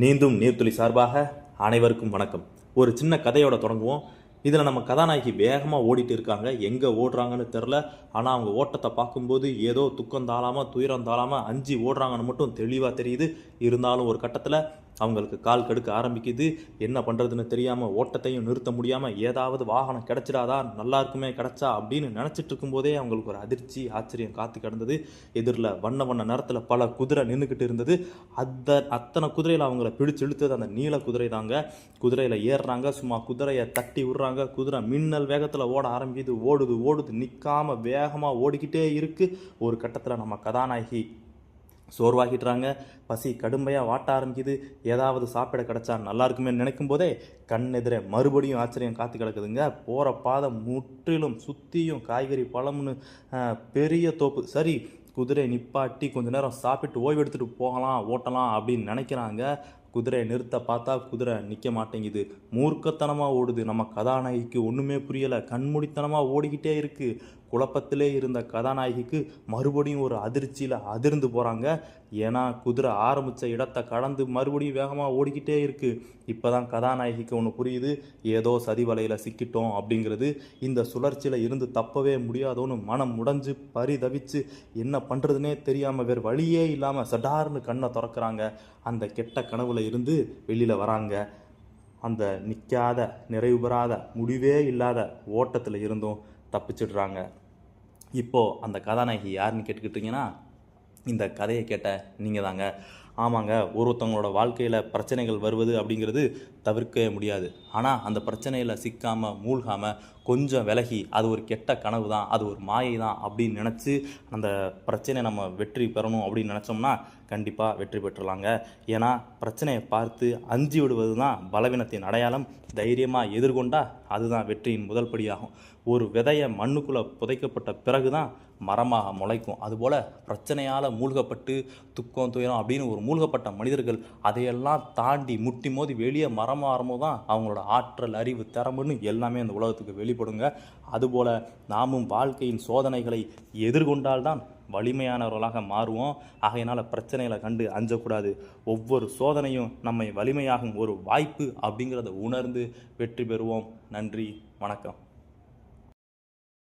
நீந்தும் நீர்த்துளி சார்பாக அனைவருக்கும் வணக்கம். ஒரு சின்ன கதையோட தொடங்குவோம். இதில் நம்ம கதாநாயகி வேகமாக ஓடிட்டு இருக்காங்க. எங்கே ஓடுறாங்கன்னு தெரில ஆனால் அவங்க ஓட்டத்தை பார்க்கும்போது ஏதோ துக்கம் தாளாமல் துயரம் தாளாமல் அஞ்சு ஓடுறாங்கன்னு மட்டும் தெளிவாக தெரியுது. இருந்தாலும் ஒரு கட்டத்தில் அவங்களுக்கு கால் கடுக்க ஆரம்பிக்குது. என்ன பண்ணுறதுன்னு தெரியாமல் ஓட்டத்தையும் நிறுத்த முடியாமல் ஏதாவது வாகனம் கிடைச்சிடாதா நல்லா இருக்குமே கிடைச்சா அப்படின்னு நினச்சிட்டு இருக்கும்போதே அவங்களுக்கு ஒரு அதிர்ச்சி ஆச்சரியம் காத்து கிடந்தது. எதிரில் வண்ண வண்ண நேரத்தில் பல குதிரை நின்றுக்கிட்டு இருந்தது. அந்த அத்தனை குதிரையில் அவங்கள பிடிச்சு இழுத்தது அந்த நீல குதிரை தாங்க. குதிரையில் ஏறுறாங்க சும்மா குதிரையை தட்டி விடுறாங்க. குதிரை மின்னல் வேகத்தில் ஓட ஆரம்பிக்குது. ஓடுது ஓடுது நிற்காம வேகமாக ஓடிக்கிட்டே இருக்குது ஒரு கட்டத்தில் நம்ம கதாநாயகி சோர்வாகிடுறாங்க. பசி கடுமையாக வாட்ட ஆரம்பிக்குது. ஏதாவது சாப்பிட கிடச்சா நல்லா இருக்குமே நினைக்கும் போதே கண் எதிரே மறுபடியும் ஆச்சரியம் காத்து கிடக்குதுங்க. போகிற பாதை முற்றிலும் சுற்றியும் காய்கறி பழம்னு பெரிய தோப்பு. சரி குதிரை நிப்பாட்டி கொஞ்ச நேரம் சாப்பிட்டு ஓய்வு எடுத்துகிட்டு போகலாம் ஓட்டலாம் அப்படின்னு நினைக்கிறாங்க. குதிரையை நிறுத்த பார்த்தா குதிரை நிற்க மாட்டேங்குது. மூர்க்கத்தனமாக ஓடுது. நம்ம கதாநாயகிக்கு ஒன்றுமே புரியலை. கண்மூடித்தனமாக ஓடிக்கிட்டே இருக்குது குழப்பத்திலே இருந்த கதாநாயகிக்கு மறுபடியும் ஒரு அதிர்ச்சியில் அதிர்ந்து போகிறாங்க ஏன்னா குதிரை ஆரம்பித்த இடத்த கடந்து மறுபடியும் வேகமாக ஓடிக்கிட்டே இருக்குது இப்போ தான் கதாநாயகிக்கு ஒன்று புரியுது. ஏதோ சதி வலையில் சிக்கிட்டோம் அப்படிங்கிறது. இந்த சுழற்சியில் இருந்து தப்பவே முடியாதோன்னு மனம் முடைஞ்சு பரிதவிச்சு என்ன பண்ணுறதுனே தெரியாமல் வேறு வழியே இல்லாமல் சடார்னு கண்ணை திறக்கிறாங்க. அந்த கெட்ட கனவுல இருந்து வெளியில் வராங்க. அந்த நிற்காத நிறைவு பெறாத முடிவே இல்லாத ஓட்டத்தில் இருந்தும் தப்பிச்சிடுறாங்க. இப்போது அந்த கதாநாயகி யாருன்னு கேட்டுக்கிட்டிங்கன்னா இந்த கதையை கேட்ட நீங்கள் தாங்க. ஆமாங்க ஒருத்தவங்களோட வாழ்க்கையில் பிரச்சனைகள் வருவது அப்படிங்கிறது தவிர்க்கவே முடியாது. ஆனால் அந்த பிரச்சனையில் சிக்காமல் மூழ்காமல் கொஞ்சம் விலகி அது ஒரு கெட்ட கனவு தான் அது ஒரு மாயை தான் அப்படின்னு நினச்சி அந்த பிரச்சனையை நம்ம வெற்றி பெறணும் அப்படின்னு நினச்சோம்னா கண்டிப்பாக வெற்றி பெற்றுலாங்க. ஏன்னா பிரச்சனையை பார்த்து அஞ்சி விடுவது தான் பலவீனத்தின் அடையாளம். தைரியமாக எதிர்கொண்டால் அதுதான் வெற்றியின் முதல் படியாகும். ஒரு விதையை மண்ணுக்குள்ளே புதைக்கப்பட்ட பிறகு தான் மரமாக முளைக்கும். அதுபோல் பிரச்சனையால் மூழ்கப்பட்டு துக்கம் துயரம் அப்படின்னு ஒரு மூழ்கப்பட்ட மனிதர்கள் அதையெல்லாம் தாண்டி முட்டி மோதி வெளியே மரம் வரும்போது தான் அவங்களோட ஆற்றல் அறிவு திறமைன்னு எல்லாமே அந்த உலகத்துக்கு வெளிப்படுங்க. அதுபோல் நாமும் வாழ்க்கையின் சோதனைகளை எதிர்கொண்டால்தான் வலிமையானவர்களாக மாறுவோம். ஆகையினால் பிரச்சனைகளை கண்டு அஞ்சக்கூடாது. ஒவ்வொரு சோதனையும் நம்மை வலிமையாகும் ஒரு வாய்ப்பு அப்படிங்கிறத உணர்ந்து வெற்றி பெறுவோம். நன்றி வணக்கம்.